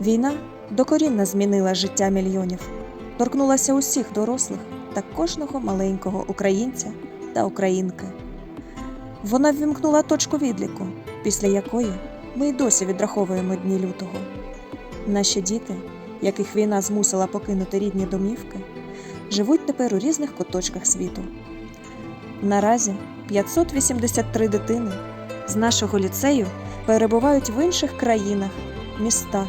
Війна докорінно змінила життя мільйонів, торкнулася усіх дорослих та кожного маленького українця та українки. Вона ввімкнула точку відліку, після якої ми й досі відраховуємо дні лютого. Наші діти, яких війна змусила покинути рідні домівки, живуть тепер у різних куточках світу. Наразі 583 дитини з нашого ліцею перебувають в інших країнах, містах,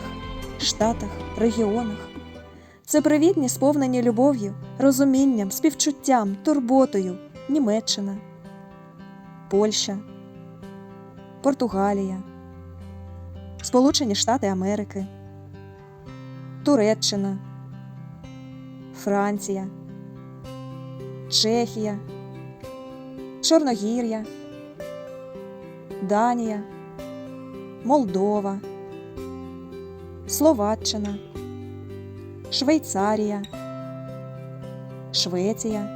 штатах, регіонах. Це привітні, сповнені любов'ю, розумінням, співчуттям, турботою Німеччина, Польща, Португалія, Сполучені Штати Америки, Туреччина, Франція, Чехія, Чорногір'я, Данія, Молдова, Словаччина, Швейцарія, Швеція,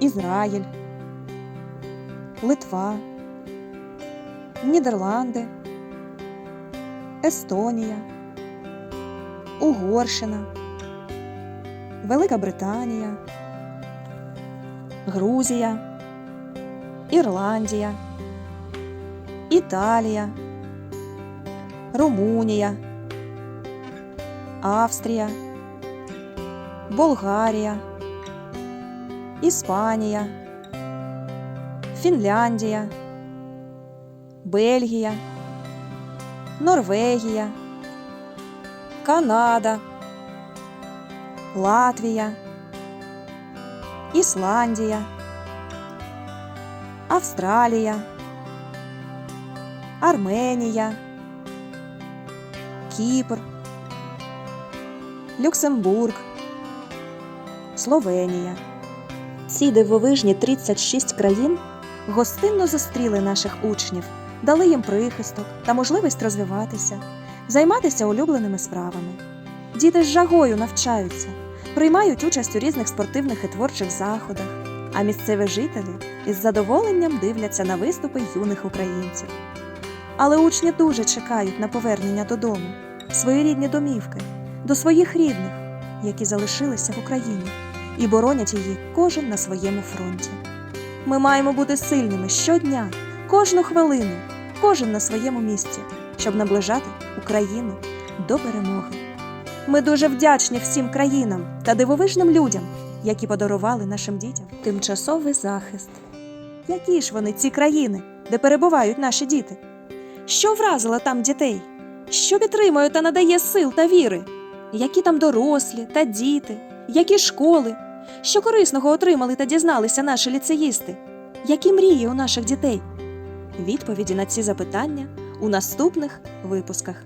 Ізраїль, Литва, Нідерланди, Естонія, Угорщина, Велика Британія, Грузія, Ірландія, Італія, Румунія, Австрія, Болгарія, Іспанія, Фінляндія, Бельгія, Норвегія, Канада, Латвія, Ісландія, Австралія, Арменія, Кіпр, Люксембург, Словенія. Ці дивовижні 36 країн гостинно зустріли наших учнів, дали їм прихисток та можливість розвиватися, займатися улюбленими справами. Діти з жагою навчаються, приймають участь у різних спортивних і творчих заходах, а місцеві жителі із задоволенням дивляться на виступи юних українців. Але учні дуже чекають на повернення додому, свої рідні домівки, до своїх рідних, які залишилися в Україні, і боронять її кожен на своєму фронті. Ми маємо бути сильними щодня, кожну хвилину, кожен на своєму місці, щоб наближати Україну до перемоги. Ми дуже вдячні всім країнам та дивовижним людям, які подарували нашим дітям тимчасовий захист. Які ж вони ці країни, де перебувають наші діти? Що вразило там дітей? Що підтримує та надає сил та віри? Які там дорослі та діти, які школи, що корисного отримали та дізналися наші ліцеїсти? Які мрії у наших дітей? Відповіді на ці запитання у наступних випусках.